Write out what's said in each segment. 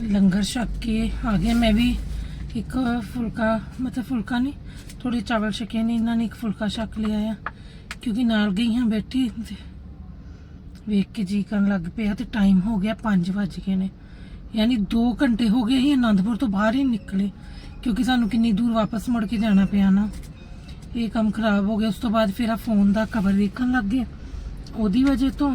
ਲੰਗਰ ਛਕ ਕੇ ਆ ਗਏ। ਮੈਂ ਵੀ ਇੱਕ ਫੁਲਕਾ, ਮਤਲਬ ਫੁਲਕਾ ਨਹੀਂ ਥੋੜੇ ਚਾਵਲ ਛਕੇ ਨੇ, ਇਹਨਾਂ ਨੇ ਇੱਕ ਫੁਲਕਾ ਛਕ ਲਿਆ ਆ। ਕਿਉਂਕਿ ਨਾਲ ਗਈ ਹਾਂ ਬੈਠੀ ਤੇ ਵੇਖ ਕੇ ਜੀ ਕਰਨ ਲੱਗ ਪਿਆ ਤੇ ਟਾਈਮ ਹੋ ਗਿਆ 5 ਵੱਜ ਗਏ ਨੇ। ਯਾਨੀ 2 ਘੰਟੇ ਹੋ ਗਏ ਹੀ ਆਨੰਦਪੁਰ ਤੋਂ ਬਾਹਰ ਹੀ ਨਿਕਲੇ, ਕਿਉਂਕਿ ਸਾਨੂੰ ਕਿੰਨੀ ਦੂਰ ਵਾਪਸ ਮੁੜ ਕੇ ਜਾਣਾ ਪਿਆ ਨਾ। ਇਹ ਕੰਮ ਖਰਾਬ ਹੋ ਗਿਆ, ਉਸ ਤੋਂ ਬਾਅਦ ਫਿਰ ਆ ਫੋਨ ਦਾ ਕਵਰ ਵੇਖਣ ਲੱਗ ਗਏ। ਉਹਦੀ ਵਜ੍ਹਾ ਤੋਂ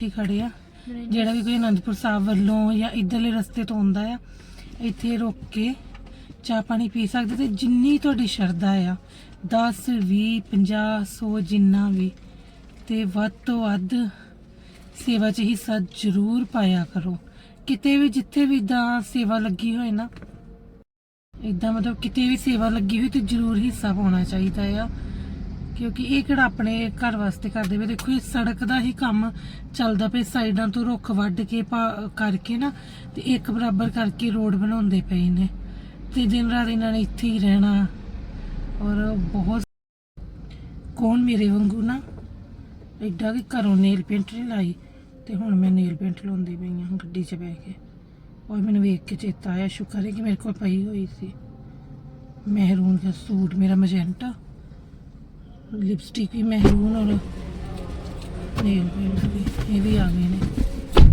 ਠੀਕ ਖੜੇ ਆ। ਜਿਹੜਾ ਵੀ ਕੋਈ ਆਨੰਦਪੁਰ ਸਾਹਿਬ ਵੱਲੋਂ ਜਾਂ ਇਧਰਲੇ ਰਸਤੇ ਤੋਂ ਆਉਂਦਾ ਆ, ਇੱਥੇ ਰੁਕ ਕੇ ਚਾਹ ਪਾਣੀ ਪੀ ਸਕਦੇ ਤੇ ਜਿੰਨੀ ਤੁਹਾਡੀ ਸ਼ਰਧਾ ਆ 10 20 50 100 ਜਿੰਨਾ ਵੀ, ਤੇ ਵੱਧ ਤੋਂ ਵੱਧ ਸੇਵਾ 'ਚ ਹਿੱਸਾ ਜ਼ਰੂਰ ਪਾਇਆ ਕਰੋ। ਕਿਤੇ ਵੀ ਜਿੱਥੇ ਵੀ ਇਦਾਂ ਸੇਵਾ ਲੱਗੀ ਹੋਏ ਨਾ ਇਦਾਂ ਮਤਲਬ ਕਿਤੇ ਵੀ ਸੇਵਾ ਲੱਗੀ ਹੋਈ ਤੇ ਜ਼ਰੂਰ ਹਿੱਸਾ ਪਾਉਣਾ ਚਾਹੀਦਾ ਆ। ਕਿਉਂਕਿ ਇਹ ਕਿਹੜਾ ਆਪਣੇ ਘਰ ਵਾਸਤੇ ਕਰਦੇ ਵੇ ਦੇਖੋ, ਇਹ ਸੜਕ ਦਾ ਹੀ ਕੰਮ ਚੱਲਦਾ ਪਿਆ, ਸਾਈਡਾਂ ਤੋਂ ਰੁੱਖ ਵੱਢ ਕੇ ਪਾ- ਕਰਕੇ ਨਾ, ਤੇ ਇੱਕ ਬਰਾਬਰ ਕਰਕੇ ਰੋਡ ਬਣਾਉਂਦੇ ਪਏ ਨੇ। ਤੇ ਦਿਨ ਰਾਤ ਇਹਨਾਂ ਨੇ ਇੱਥੇ ਹੀ ਰਹਿਣਾ। ਔਰ ਬਹੁਤ ਕੌਣ ਮੇਰੇ ਵਾਂਗੂ ਨਾ ਐਡਾ ਕਿ ਘਰੋਂ ਨੇਲ ਪੇਂਟ ਨਹੀਂ ਲਾਈ, ਤੇ ਹੁਣ ਮੈਂ ਨੇਲ ਪੇਂਟ ਲਾਉਂਦੀ ਪਈ ਹਾਂ ਗੱਡੀ 'ਚ ਬਹਿ ਕੇ। ਔਰ ਮੈਨੂੰ ਵੇਖ ਕੇ ਚੇਤਾ ਆਇਆ, ਸ਼ੁਕਰ ਹੈ ਕਿ ਮੇਰੇ ਕੋਲ ਪਈ ਹੋਈ ਸੀ। ਮਹਿਰੂਨ ਦਾ ਸੂਟ, ਮੇਰਾ ਮਜੈਂਟਾ। ਲਿਪਸਟਿਕ ਵੀ ਮਹਿਰੂਨ ਔਰ ਨੇਲ ਪੇਂਟ ਵੀ ਇਹ ਵੀ ਆ ਗਏ ਨੇ।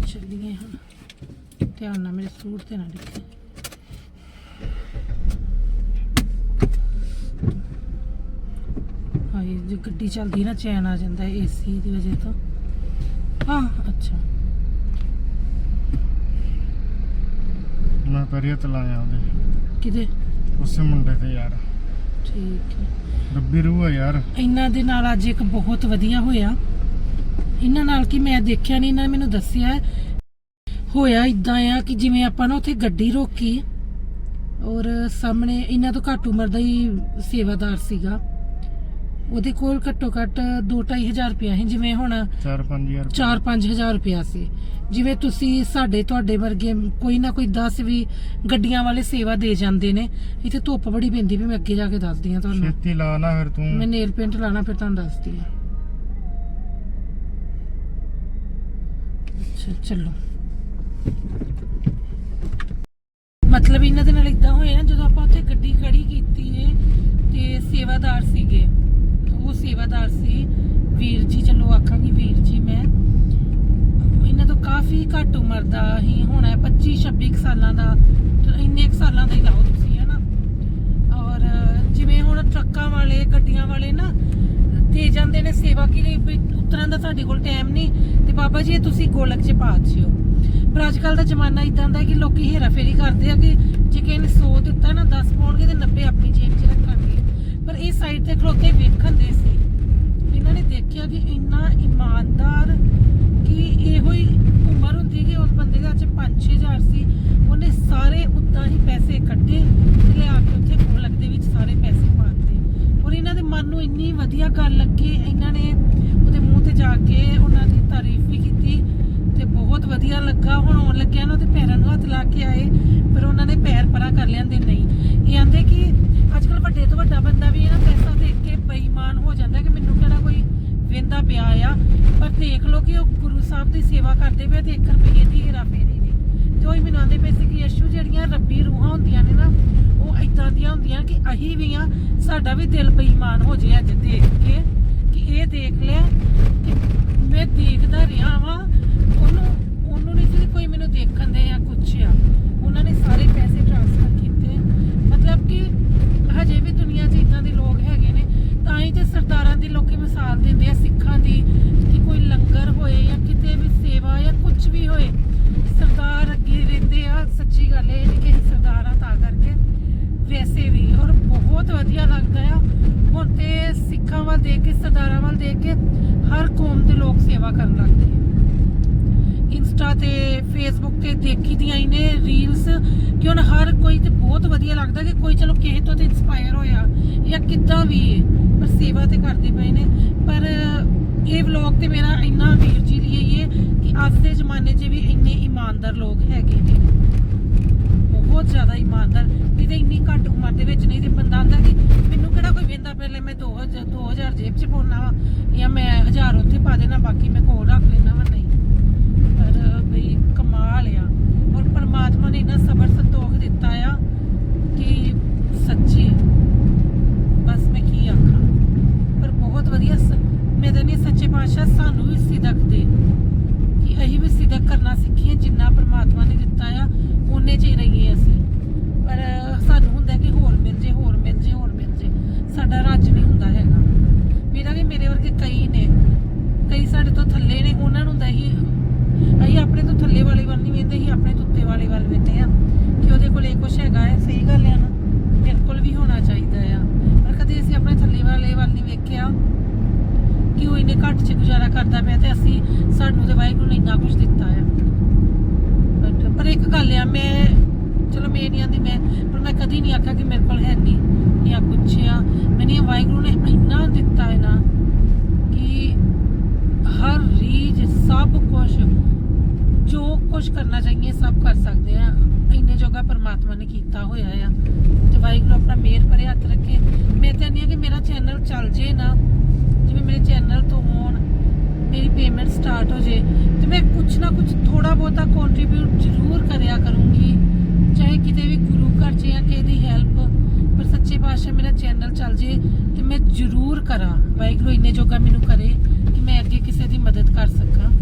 ਚੱਲੀਏ ਹੁਣ। ਧਿਆਨ ਨਾਲ ਮੇਰੇ ਸੂਟ ਤੇ ਨਾ ਡਿੱਗੇ ਹਾਏ ਜੇ ਗੱਡੀ ਚੱਲਦੀ ਨਾ ਚੈਨ ਆ ਜਾਂਦਾ ਏਸੀ ਦੀ ਵਜ੍ਹਾ ਤੋਂ। ਹਾਂ ਅੱਛਾ। ਮੈਂ ਪਰਿਆ ਤਲਾਇਆ ਉਹਦੇ। ਕਿਤੇ ਉਸੇ ਮੁੰਡੇ ਤੇ ਯਾਰ। ਠੀਕ ਹੈ। ਰੱਬੀ ਰੂਹ ਆ ਯਾਰ। ਇਹਨਾਂ ਦੇ ਨਾਲ ਅੱਜ ਇੱਕ ਬਹੁਤ ਵਧੀਆ ਹੋਇਆ। ਇਹਨਾਂ ਨਾਲ ਕੀ ਮੈਂ ਦੇਖਿਆ ਨਹੀਂ ਇਹਨਾਂ ਨੇ ਮੈਨੂੰ ਦੱਸਿਆ। ਹੋਇਆ ਇਦਾਂ ਆ ਕਿ ਜਿਵੇਂ ਆਪਾਂ ਨਾ ਉੱਥੇ ਗੱਡੀ ਰੋਕੀ ਔਰ ਸਾਹਮਣੇ ਇਹਨਾਂ ਤੋਂ ਘੱਟ ਉਮਰ ਦਾ ਹੀ ਸੇਵਾਦਾਰ ਸੀਗਾ। ਉਹਦੇ ਕੋਲ ਘੱਟੋ ਘੱਟ 2-2500 ਰੁਪਇਆ ਸੀ ਜਿਵੇਂ ਹੁਣ 4-5000 4-5000 ਰੁਪਇਆ ਸੀ। ਜਿਵੇਂ ਤੁਸੀਂ ਸਾਡੇ ਤੁਹਾਡੇ ਵਰਗੇ ਕੋਈ ਨਾ ਕੋਈ 10 ਵੀ ਗੱਡੀਆਂ ਵਾਲੇ ਸੇਵਾ ਦੇ ਜਾਂਦੇ ਨੇ ਇੱਥੇ ਧੁੱਪ ਬੜੀ ਪੈਂਦੀ ਵੀ ਮੈਂ ਅੱਗੇ ਜਾ ਕੇ ਦੱਸਦੀ ਆ ਤੁਹਾਨੂੰ। ਛੇਤੀ ਲਾ ਨਾ ਫਿਰ ਤੂੰ। ਮੈਂ ਨੇਲ ਪੇਂਟ ਲਾਣਾ ਫਿਰ ਤੁਹਾਨੂੰ ਦੱਸਦੀ ਆ ਅੱਛਾ ਚਲੋ। ਮਤਲਬ ਇਹਨਾਂ ਦੇ ਨਾਲ ਇਦਾਂ ਹੋਇਆ ਜਦੋਂ ਆਪਾਂ ਉੱਥੇ ਗੱਡੀ ਖੜੀ ਕੀਤੀ ਏ ਤੇ ਸੇਵਾਦਾਰ ਸੀਗੇ। ਉਹ ਸੇਵਾਦਾਰ ਸੀ। ਵੀਰ ਜੀ, ਚਲੋ ਆਖਾਂਗੀ ਵੀਰ ਜੀ ਮੈਂ। ਇਹਨਾਂ ਤੋਂ ਕਾਫੀ ਘੱਟ ਉਮਰ ਦਾ ਹੀ ਹੋਣਾ 25 26 ਸਾਲਾਂ ਦਾ। ਇੰਨੇ ਸਾਲਾਂ ਦਾ ਹੀ ਲਾਓ ਤੁਸੀਂ ਹਨਾ ਔਰ ਜਿਵੇਂ ਹੁਣ ਟਰੱਕਾਂ ਵਾਲੇ, ਗੱਡੀਆਂ ਵਾਲੇ ਨਾ ਦੇ ਜਾਂਦੇ ਨੇ ਸੇਵਾ ਕੀ ਲਈ ਵੀ ਦਾ ਸਾਡੇ ਕੋਲ ਟਾਈਮ ਨਹੀਂ। ਤੇ ਬਾਬਾ ਜੀ, ਇਹ ਤੁਸੀਂ ਗੋਲਕ 'ਚ ਪਾ ਦਿਓ। ਪਰ ਅੱਜ ਕੱਲ ਦਾ ਜ਼ਮਾਨਾ ਇਦਾਂ ਦਾ ਕਿ ਲੋਕੀ ਹੇਰਾ ਫੇਰੀ ਕਰਦੇ ਆ ਕਿ ਜੇ ਕਿਸੇ ਨੇ 100 ਦਿੱਤਾ ਨਾ 10 ਪਾਉਣਗੇ ਤੇ 90 ਆਪਣੀ ਜੇਬ 'ਚ ਰੱਖਣਗੇ ਇਹ ਸਾਈਡ ਤੇ ਖਲੋਤੇ ਵੇਖਣ ਦੇ ਸੀ। ਇਹਨਾਂ ਨੇ ਦੇਖਿਆ ਕਿ ਇੰਨਾ ਇਮਾਨਦਾਰ ਕਿ ਇਹੋ ਹੀ ਉਮਰ ਹੁੰਦੀ ਕਿ ਉਸ ਬੰਦੇ ਦੇ ਅੱਜ 5-6000 ਸੀ। ਉਹਨੇ ਸਾਰੇ ਉਦਾਂ ਹੀ ਪੈਸੇ ਕੱਢੇ ਲਿਆ ਕੇ ਉੱਥੇ ਗੋਲਕ ਦੇ ਵਿੱਚ ਸਾਰੇ ਪੈਸੇ ਪਾਤੇ ਔਰ ਇਹਨਾਂ ਦੇ ਮਨ ਨੂੰ ਇੰਨੀ ਵਧੀਆ ਗੱਲ ਲੱਗੀ। ਇਹਨਾਂ ਨੇ ਉਹਦੇ ਮੂੰਹ ਤੇ ਜਾ ਕੇ ਉਹਨਾਂ ਦੀ ਤਾਰੀਫ ਵੀ ਕੀਤੀ ਤੇ ਬਹੁਤ ਵਧੀਆ ਲੱਗਾ। ਹੁਣ ਆਉਣ ਲੱਗਿਆ ਨਾ ਉਹਦੇ ਪੈਰਾਂ ਨੂੰ ਹੱਥ ਲਾ ਕੇ ਆਏ ਪਰ ਉਹਨਾਂ ਨੇ ਪੈਰ ਪਰਾਂ ਕਰ ਲਿਆਂਦੇ ਨਹੀਂ ਇਹ ਆਂਦੇ ਕਿ ਅੱਜ ਕੱਲ ਵੱਡੇ ਤੋਂ ਵੱਡਾ ਬੰਦਾ ਵੀ ਇਹ ਨਾ ਪੈਸਾ ਦੇਖ ਕੇ ਬੇਈਮਾਨ ਹੋ ਜਾਂਦਾ ਕਿ ਮੈਨੂੰ ਕਿਹੜਾ ਕੋਈ ਵੇਂਦਾ ਪਿਆ ਆ। ਪਰ ਦੇਖ ਲਓ ਕਿ ਉਹ ਗੁਰੂ ਸਾਹਿਬ ਦੀ ਸੇਵਾ ਕਰਦੇ ਪਏ ਤੇ 1 ਰੁਪਏ ਦੀ ਹੀਰਾ ਫੇਰੀ ਤੇ ਉਹ ਹੀ ਮੈਨੂੰ ਆਂਦੇ ਪਏ ਸੀ ਕਿ ਯਸ਼ੂ, ਜਿਹੜੀਆਂ ਰੱਬੀ ਰੂਹਾਂ ਹੁੰਦੀਆਂ ਨੇ ਨਾ, ਉਹ ਇਦਾਂ ਦੀਆਂ ਹੁੰਦੀਆਂ ਕਿ ਅਹੀ ਵੀ ਆ, ਸਾਡਾ ਵੀ ਦਿਲ ਬੇਈਮਾਨ ਹੋ ਜੇ ਅੱਜ ਦੇਖ ਕੇ। ਕਿ ਇਹ ਦੇਖ ਲਿਆ ਕਿ ਮੈਂ ਦੇਖਦਾ ਰਿਹਾ ਵਾਂ। ਉਹਨੂੰ ਉਹਨੂੰ ਨਹੀਂ ਸੀ ਕੋਈ ਮੈਨੂੰ ਦੇਖਣ ਦੇ ਆ ਕੁਛ ਆ। ਉਹਨਾਂ ਨੇ ਸਾਰੇ ਪੈਸੇ ਟ੍ਰਾਂਸਫਰ ਕੀਤੇ। ਮਤਲਬ ਕਿ ਹਜੇ ਵੀ ਦੁਨੀਆ 'ਚ ਇਦਾਂ ਦੇ ਲੋਕ ਹੈਗੇ ਤੇ ਸਰਦਾਰਾਂ ਦੀ ਲੋਕੀ ਮਿਸਾਲ ਦਿੰਦੇ ਆ, ਸਿੱਖਾਂ ਦੀ, ਕਿ ਕੋਈ ਲੰਗਰ ਹੋਏ ਜਾਂ ਕਿਤੇ ਵੀ ਸੇਵਾ ਜਾਂ ਕੁਝ ਵੀ ਹੋਏ, ਸਰਦਾਰ ਅੱਗੇ ਰਹਿੰਦੇ ਆ। ਸੱਚੀ ਗੱਲ ਇਹ ਨਹੀਂ ਕਿ ਅਸੀਂ ਸਰਦਾਰ ਤਾਂ ਕਰਕੇ ਵੈਸੇ ਵੀ, ਔਰ ਬਹੁਤ ਵਧੀਆ ਲੱਗਦਾ ਆ। ਹੁਣ ਤੇ ਸਿੱਖਾਂ ਵੱਲ ਦੇਖ ਕੇ, ਸਰਦਾਰਾਂ ਵੱਲ ਦੇਖ ਕੇ ਹਰ ਕੌਮ ਦੇ ਲੋਕ ਸੇਵਾ ਕਰਨ ਲੱਗਦੇ ਆ ਇੰਸਟਾ ਤੇ ਫੇਸਬੁੱਕ ਤੇ ਦੇਖੀ ਦੀਆਂ ਇਹਨੇ ਰੀਲਸ ਕਿ ਹੁਣ ਹਰ ਕੋਈ ਤੇ ਬਹੁਤ ਵਧੀਆ ਲੱਗਦਾ ਕਿ ਕੋਈ ਚਲੋ ਕਿਸੇ ਤੋਂ ਤੇ ਇਨਸਪਾਇਰ ਹੋਇਆ ਜਾਂ ਕਿੱਦਾਂ ਵੀ ਹੈ ਪਰ ਸੇਵਾ ਤੇ ਕਰਦੇ ਪਏ ਨੇ। ਪਰ ਇਹ ਵਲੌਗ ਤੇ ਮੇਰਾ ਇੰਨਾ ਵੀਰ ਜੀ ਲਈ ਹੀ ਹੈ ਕਿ ਅੱਜ ਦੇ ਜ਼ਮਾਨੇ 'ਚ ਵੀ ਇੰਨੇ ਇਮਾਨਦਾਰ ਲੋਕ ਹੈਗੇ ਨੇ। ਬਹੁਤ ਜ਼ਿਆਦਾ ਇਮਾਨਦਾਰ। ਜਿਹਦੇ ਇੰਨੀ ਘੱਟ ਉਮਰ ਦੇ ਵਿੱਚ ਨਹੀਂ ਤੇ ਬੰਦਾ ਹੁੰਦਾ ਕਿ ਮੈਨੂੰ ਕਿਹੜਾ ਕੋਈ ਵੇਂਦਾ ਪਹਿਲੇ ਮੈਂ 2000 2000 ਜੇਬ 'ਚ ਪਾਉਣਾ ਵਾ ਜਾਂ ਮੈਂ 1000 ਉੱਥੇ ਪਾ ਦੇਣਾ, ਬਾਕੀ ਮੈਂ ਕੋਲ ਰੱਖ ਲੈਣਾ ਵਾ, ਨਹੀਂ। ਪਰ ਬਈ ਕਮਾਲ ਆ। ਔਰ ਪਰਮਾਤਮਾ ਨੇ ਇਹਨਾਂ ਸਬਰ ਸੰਤੋਖ ਦਿੱਤਾ ਆ ਕਿ ਸੱਚੀ ਕੋਲ ਹੈ ਸਹੀ ਗੱਲ ਹੈ ਨਾ, ਮੇਰੇ ਵੀ ਹੋਣਾ ਚਾਹੀਦਾ ਆ। ਪਰ ਕਦੇ ਅਸੀਂ ਆਪਣੇ ਥੱਲੇ ਵਾਲੇ ਵੱਲ ਨਹੀਂ ਵੇਖਿਆ ਕਿ ਉਹ ਇਹਨੇ ਘੱਟ 'ਚ ਗੁਜ਼ਾਰਾ ਕਰਦਾ ਪਿਆ ਤੇ ਅਸੀਂ ਸਾਨੂੰ ਤੇ ਵਾਹਿਗੁਰੂ ਨੇ ਇੰਨਾ ਕੁਝ ਦਿੱਤਾ ਆ। ਪਰ ਇੱਕ ਗੱਲ ਆ, ਮੈਂ, ਚਲੋ ਮੈਂ ਨਹੀਂ ਆਂਦੀ, ਮੈਂ, ਪਰ ਮੈਂ ਕਦੀ ਨਹੀਂ ਆਖਿਆ ਕਿ ਮੇਰੇ ਕੋਲ ਹੈ ਨਹੀਂ ਜਾਂ ਕੁਛ ਆ। ਮੈਨੂੰ ਵਾਹਿਗੁਰੂ ਨੇ ਇੰਨਾ ਦਿੱਤਾ ਹੈ ਨਾ ਕਿ ਹਰ ਰੀਜ ਸਭ ਕੁਝ ਜੋ ਕੁਝ ਕਰਨਾ ਚਾਹੀਏ ਸਭ ਕਰ ਸਕਦੇ ਆ। ਇੰਨੇ ਜੋਗਾ ਪਰਮਾਤਮਾ ਨੇ ਕੀਤਾ ਹੋਇਆ ਆ। ਤੇ ਵਾਹਿਗੁਰੂ ਆਪਣਾ ਮਿਹਰ ਭਰੇ ਹੱਥ ਰੱਖੇ। ਮੈਂ ਚਾਹੁੰਦੀ ਹਾਂ ਕਿ ਮੇਰਾ ਚੈਨਲ ਚੱਲ ਜੇ ਨਾ, ਜਿਵੇਂ ਮੇਰੇ ਚੈਨਲ ਤੋਂ ਹੋਣ, ਮੇਰੀ ਪੇਮੈਂਟ ਸਟਾਰਟ ਹੋ ਜੇ, ਤੇ ਮੈਂ ਕੁਝ ਨਾ ਕੁਝ ਥੋੜਾ ਬਹੁਤਾ ਕੰਟਰੀਬਿਊਟ ਜ਼ਰੂਰ ਕਰਿਆ ਕਰੂੰਗੀ। ਚਾਹੇ ਕਿਤੇ ਵੀ ਗੁਰੂ ਘਰ 'ਚ ਜਾਂ ਕਿਸੇ ਦੀ ਹੈਲਪ ਪਰ ਸੱਚੇ ਪਾਤਸ਼ਾਹ ਮੇਰਾ ਚੈਨਲ ਚੱਲ ਜੇ, ਤੇ ਮੈਂ ਜ਼ਰੂਰ ਕਰਾਂ। ਵਾਹਿਗੁਰੂ ਇੰਨੇ ਜੋਗਾ ਮੈਨੂੰ ਕਰੇ ਕਿ ਮੈਂ ਅੱਗੇ ਕਿਸੇ ਦੀ ਮਦਦ ਕਰ ਸਕਾਂ।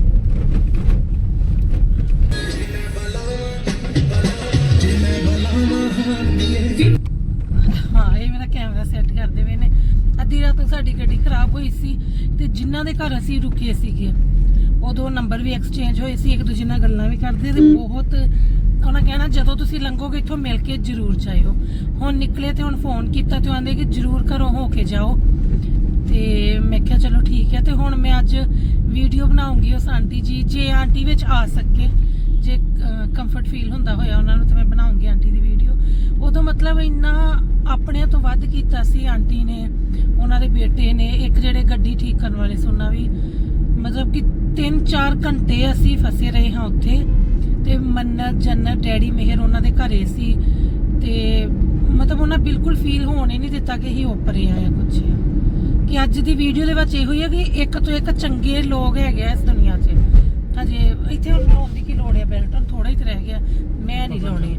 ਨੂੰ ਸਾਡੀ ਗੱਡੀ ਖਰਾਬ ਹੋਈ ਸੀ ਤੇ ਜਿਨ੍ਹਾਂ ਦੇ ਘਰ ਅਸੀਂ ਰੁਕੇ ਸੀਗੇ। ਉਦੋਂ ਨੰਬਰ ਵੀ ਐਕਸਚੇਂਜ ਹੋਏ ਸੀ ਇੱਕ ਦੂਜੇ ਨਾਲ ਗੱਲਾਂ ਵੀ ਕਰਦੇ ਤੇ ਬਹੁਤ ਉਹਨਾਂ ਕਹਿਣਾ ਜਦੋਂ ਤੁਸੀਂ ਲੰਘੋਗੇ ਇੱਥੋਂ ਮਿਲ ਕੇ ਜ਼ਰੂਰ ਜਾਇਓ। ਹੁਣ ਨਿਕਲੇ ਤੇ ਹੁਣ ਫੋਨ ਕੀਤਾ ਤੇ ਆਂਦੇ ਕਿ ਜ਼ਰੂਰ ਘਰੋਂ ਹੋ ਕੇ ਜਾਓ। ਤੇ ਮੈਂ ਕਿਹਾ ਚਲੋ ਠੀਕ ਹੈ। ਤੇ ਹੁਣ ਮੈਂ ਅੱਜ ਵੀਡੀਓ ਬਣਾਉਂਗੀ ਉਸ ਆਂਟੀ ਜੀ। ਜੇ ਆਂਟੀ ਵਿੱਚ ਆ ਸਕੇ ਜੇ ਕੰਫਰਟ ਫੀਲ ਹੁੰਦਾ ਹੋਇਆ ਉਹਨਾਂ ਨੂੰ ਤੇ ਮੈਂ ਬਣਾਉਂਗੀ ਆਂਟੀ ਦੀ ਵੀਡੀਓ ਮਤਲਬ ਇੰਨਾ ਆਪਣਿਆਂ ਤੋਂ ਵੱਧ ਕੀਤਾ ਸੀ ਆਂਟੀ ਨੇ ਉਹਨਾਂ ਦੇ ਬੇਟੇ ਨੇ ਇੱਕ ਜਿਹੜੇ ਗੱਡੀ ਠੀਕ ਕਰਨ ਵਾਲੇ ਸੀ ਉਹਨਾਂ ਵੀ। ਮਤਲਬ ਕਿ 3-4 ਘੰਟੇ ਅਸੀਂ ਫਸੇ ਰਹੇ ਹਾਂ ਉੱਥੇ ਤੇ ਮੰਨਤ ਜੰਨਤ ਡੈਡੀ ਮਿਹਰ ਉਹਨਾਂ ਦੇ ਘਰੇ ਸੀ ਤੇ ਮਤਲਬ ਉਹਨਾਂ ਬਿਲਕੁਲ ਫੀਲ ਹੋਣ ਹੀ ਨਹੀਂ ਦਿੱਤਾ ਕਿ ਇਹ ਉੱਪਰੇ ਆਇਆ ਕੁਛ ਆ। ਕਿ ਅੱਜ ਦੀ ਵੀਡੀਓ ਦੇ ਵਿੱਚ ਇਹੋ ਹੀ ਹੈ ਕਿ ਇੱਕ ਤੋਂ ਇੱਕ ਚੰਗੇ ਲੋਕ ਹੈਗੇ ਆ ਇਸ ਦੁਨੀਆ 'ਚ। ਹਜੇ ਇੱਥੇ ਹੁਣ ਲਾਉਣ ਦੀ ਕੀ ਲੋੜ ਹੈ ਬੈਲਟ ਹੁਣ ਥੋੜਾ ਹੀ ਤੇ ਰਹਿ ਗਿਆ। ਮੈਂ ਨਹੀਂ ਲਾਉਣੀ।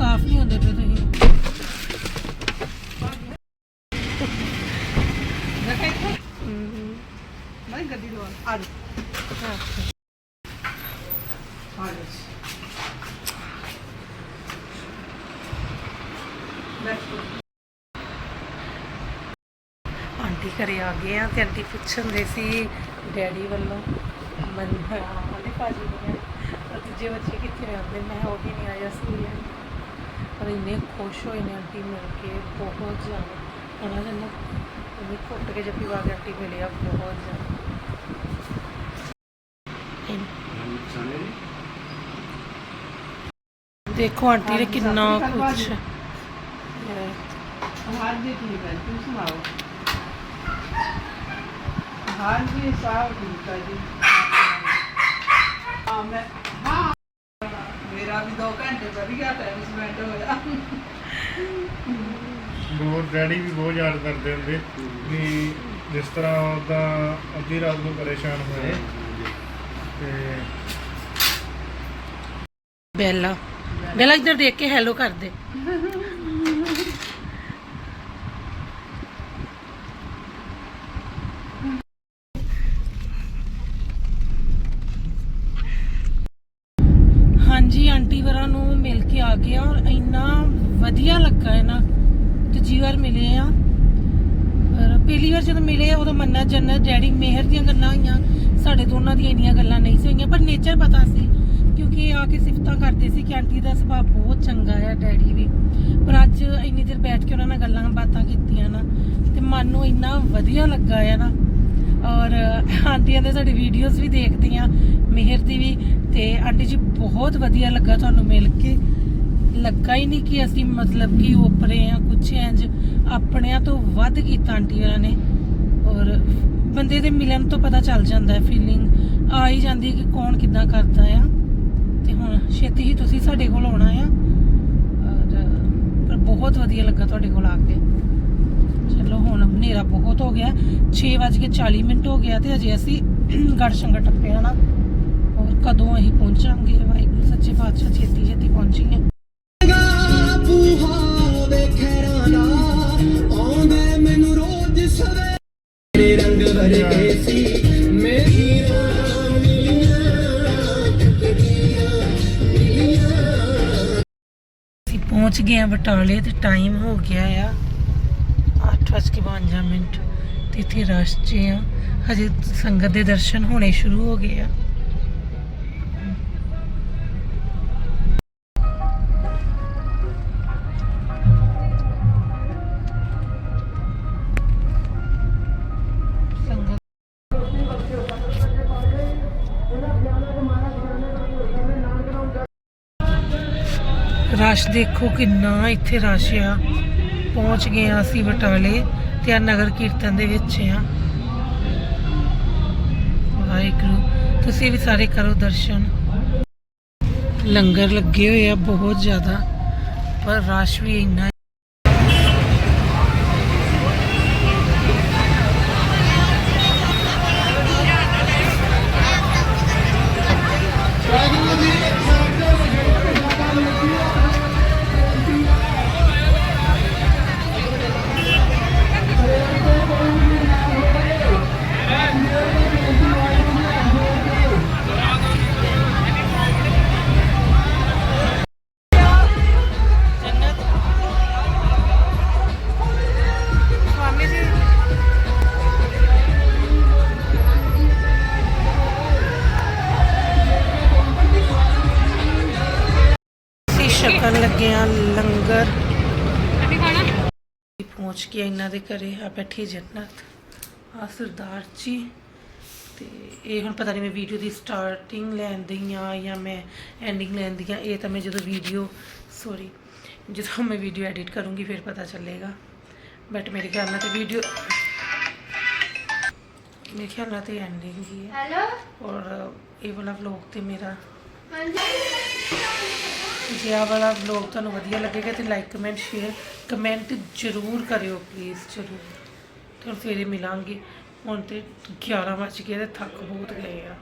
ਸਾਫ਼ ਨਹੀਂ ਹੁੰਦੇ ਪਏ ਤੁਸੀਂ। ਨਹੀਂ ਗੱਡੀ ਲਵਾ ਆ ਜਾ। ਆ ਜਾ। ਆਂਟੀ ਘਰੇ ਆ ਗਏ ਆ ਤੇ ਆਂਟੀ ਪੁੱਛਣ ਦੇ ਸੀ, ਡੈਡੀ ਵੱਲੋਂ ਮਨ ਆਂਟੀ ਭਾਜੀ ਨੇ। ਪਰ ਦੂਜੇ ਬੱਚੇ ਕਿੱਥੇ ਆਉਂਦੇ ਮੈਂ ਉਹ ਵੀ ਨਹੀਂ ਆਇਆ ਸੀ। ਪਰ ਇੰਨੇ ਖੁਸ਼ ਹੋਏ ਨੇ ਆਂਟੀ ਮਿਲ ਕੇ, ਬਹੁਤ ਜ਼ਿਆਦਾ। ਉਹਨਾਂ ਨੇ ਉਹਨੇ ਘੁੱਟ ਕੇ ਜੱਫੀ ਪਾ ਕੇ ਆਂਟੀ ਮਿਲਿਆ, ਬਹੁਤ ਜ਼ਿਆਦਾ। ਦੇਖੋ ਆਂਟੀ ਨੇ ਕਿੰਨਾ ਕੁਛ। ਹਾਂ ਜੀ ਠੀਕ ਹੈ ਤੁਸੀਂ ਸੁਣਾਓ? ਹਾਂ ਜੀ ਸਾਹ ਠੀਕ ਆ ਜੀ। ਹਾਂ, ਮੈਂ ਹਾਂ। ਵੀ 2 ਘੰਟੇ ਵਧੀਆ ਟਾਈਮ ਸਪੈਂਡ ਹੋਇਆ। ਬਹੁਤ ਡੈਡੀ ਵੀ ਬਹੁਤ ਯਾਦ ਕਰਦੇ ਹੁੰਦੇ ਵੀ ਜਿਸ ਤਰ੍ਹਾਂ ਉਹਦਾ ਅੱਧੀ ਰਾਤ ਨੂੰ ਪਰੇਸ਼ਾਨ ਹੋਏ। ਤੇ ਬੈਲਾ। ਬੈਲਾ ਇੱਧਰ ਦੇਖ ਕੇ ਹੈਲੋ ਕਰ ਦੇ ਹਾਂਜੀ। ਮਿਲ ਕੇ ਆ ਔਰ ਇੰਨਾ ਵਧੀਆ ਲੱਗਾ ਹੈ ਨਾ ਦੂਜੀ ਵਾਰ ਮਿਲੇ ਆ। ਔਰ ਪਹਿਲੀ ਵਾਰ ਜਦੋਂ ਮਿਲੇ ਉਦੋਂ ਮੰਨਾ ਜੰਨਤ ਡੈਡੀ ਮਿਹਰ ਦੀਆਂ ਗੱਲਾਂ ਹੋਈਆਂ। ਸਾਡੇ ਦੋਨਾਂ ਦੀਆਂ ਇੰਨੀਆਂ ਗੱਲਾਂ ਨਹੀਂ ਸੀ ਹੋਈਆਂ, ਪਰ ਨੇਚਰ ਪਤਾ ਸੀ, ਕਿਉਂਕਿ ਇਹ ਆ ਕੇ ਸਿਫਤਾਂ ਕਰਦੇ ਸੀ ਕਿ ਆਂਟੀ ਦਾ ਸੁਭਾਅ ਬਹੁਤ ਚੰਗਾ ਆ, ਡੈਡੀ ਵੀ। ਪਰ ਅੱਜ ਇੰਨੀ ਦੇਰ ਬੈਠ ਕੇ ਉਹਨਾਂ ਨਾਲ ਗੱਲਾਂ, ਬਾਤਾਂ ਕੀਤੀਆਂ ਨਾ, ਤੇ ਮਨ ਨੂੰ ਇੰਨਾ ਵਧੀਆ ਲੱਗਾ ਆ ਨਾ। ਔਰ ਆਂਟੀਆਂ ਦੇ ਸਾਡੇ ਵੀਡੀਓਜ਼ ਵੀ ਦੇਖਦੀਆਂ ਮਿਹਰ ਦੀ ਵੀ, ਤੇ ਆਂਟੀ ਜੀ ਬਹੁਤ ਵਧੀਆ ਲੱਗਾ ਤੁਹਾਨੂੰ ਮਿਲ ਕੇ। ਲੱਗਾ ਹੀ ਨਹੀਂ ਕਿ ਅਸੀਂ ਮਤਲਬ ਕਿ ਉੱਪਰੇ ਆ ਕੁਛ ਇੰਜ ਆਪਣਿਆਂ ਤੋਂ ਵੱਧ ਕੀਤਾ ਆਂਟੀ ਹੋਰਾਂ ਨੇ। ਔਰ ਬੰਦੇ ਦੇ ਮਿਲਣ ਤੋਂ ਪਤਾ ਚੱਲ ਜਾਂਦਾ ਹੈ ਫੀਲਿੰਗ ਆ ਹੀ ਜਾਂਦੀ ਕਿ ਕੌਣ ਕਿੱਦਾਂ ਕਰਦਾ ਆ। ਤੇ ਹੁਣ ਛੇਤੀ ਹੀ ਤੁਸੀਂ ਸਾਡੇ ਕੋਲ ਆਉਣਾ ਆ। ਔਰ, ਪਰ ਬਹੁਤ ਵਧੀਆ ਲੱਗਾ ਤੁਹਾਡੇ ਕੋਲ ਆ ਕੇ। ਚਲੋ ਹੁਣ ਹਨੇਰਾ ਬਹੁਤ ਹੋ ਗਿਆ 6:40 ਮਿੰਟ ਹੋ ਗਿਆ ਤੇ ਅਜੇ ਅਸੀਂ ਗੜਸ਼ੰਕਰ ਟੱਪੇ ਹਨਾ ਔਰ ਕਦੋਂ ਅਸੀਂ ਪਹੁੰਚਾਂਗੇ? ਵਾਹਿਗੁਰੂ, ਸੱਚੇ ਪਾਤਸ਼ਾਹ ਛੇਤੀ ਛੇਤੀ ਪਹੁੰਚੀਏ। ਤੇ ਰੰਗ ਵਰਗੇ ਸੀ। ਮੇਰੀਆਂ ਪਹੁੰਚ ਗਏ ਆ ਬਟਾਲੇ ਤੇ ਟਾਈਮ ਹੋ ਗਿਆ ਆ 8:52 ਮਿੰਟ ਤੇ ਇੱਥੇ ਰਸ਼ 'ਚ ਆ। ਹਜੇ ਸੰਗਤ ਦੇ ਦਰਸ਼ਨ ਹੋਣੇ ਸ਼ੁਰੂ ਹੋ ਗਏ ਆ। ਰਸ਼ ਦੇਖੋ ਕਿੰਨਾ ਇੱਥੇ ਰਸ਼ ਆ। ਪਹੁੰਚ ਗਏ ਆ ਅਸੀਂ ਬਟਾਲੇ ਤੇ ਆ ਨਗਰ ਕੀਰਤਨ ਦੇ ਵਿੱਚ ਆ। ਵਾਹਿਗੁਰੂ, ਤੁਸੀਂ ਵੀ ਸਾਰੇ ਕਰੋ ਦਰਸ਼ਨ। ਲੰਗਰ ਲੱਗੇ ਹੋਏ ਆ ਬਹੁਤ ਜ਼ਿਆਦਾ, ਪਰ ਰਸ਼ ਵੀ ਇੰਨਾ ਛਕਣ ਲੱਗੇ ਆ ਲੰਗਰ। ਪਹੁੰਚ ਕੇ ਇਹਨਾਂ ਦੇ ਘਰੇ ਆ ਬੈਠੀ ਜੰਨਤ ਆ ਸਰਦਾਰ ਜੀ। ਤੇ ਇਹ ਹੁਣ ਪਤਾ ਨਹੀਂ ਮੈਂ ਵੀਡੀਓ ਦੀ ਸਟਾਰਟਿੰਗ ਲੈਂਦੀ ਆ ਜਾਂ ਮੈਂ ਐਂਡਿੰਗ ਲੈਂਦੀ ਆ ਇਹ ਤਾਂ ਮੈਂ ਜਦੋਂ ਵੀਡੀਓ ਸੌਰੀ ਜਦੋਂ ਮੈਂ ਵੀਡੀਓ ਐਡਿਟ ਕਰੂੰਗੀ ਫਿਰ ਪਤਾ ਚੱਲੇਗਾ। ਬਟ ਮੇਰੇ ਖਿਆਲ ਨਾਲ ਤੇ ਵੀਡੀਓ ਮੇਰੇ ਖਿਆਲ ਨਾਲ ਤੇ ਐਂਡਿੰਗ ਹੀ ਹੈ। ਹੈਲੋ ਔਰ ਇਹ ਵਾਲਾ ਵਲੌਗ ਤੇ ਮੇਰਾ ਹਾਂਜੀ। ਜੇ ਆਹ ਵਾਲਾ ਵਲੌਗ ਤੁਹਾਨੂੰ ਵਧੀਆ ਲੱਗੇਗਾ ਤੇ ਲਾਈਕ ਕਮੈਂਟ ਸ਼ੇਅਰ ਕਮੈਂਟ ਜ਼ਰੂਰ ਕਰਿਓ ਪਲੀਜ਼ ਜ਼ਰੂਰ। ਤੁਹਾਨੂੰ ਫੇਰੇ ਮਿਲਾਂਗੇ। ਹੁਣ ਤੇ 11 ਵੱਜ ਗਏ ਤੇ ਥੱਕ ਬਹੁਤ ਗਏ ਆ।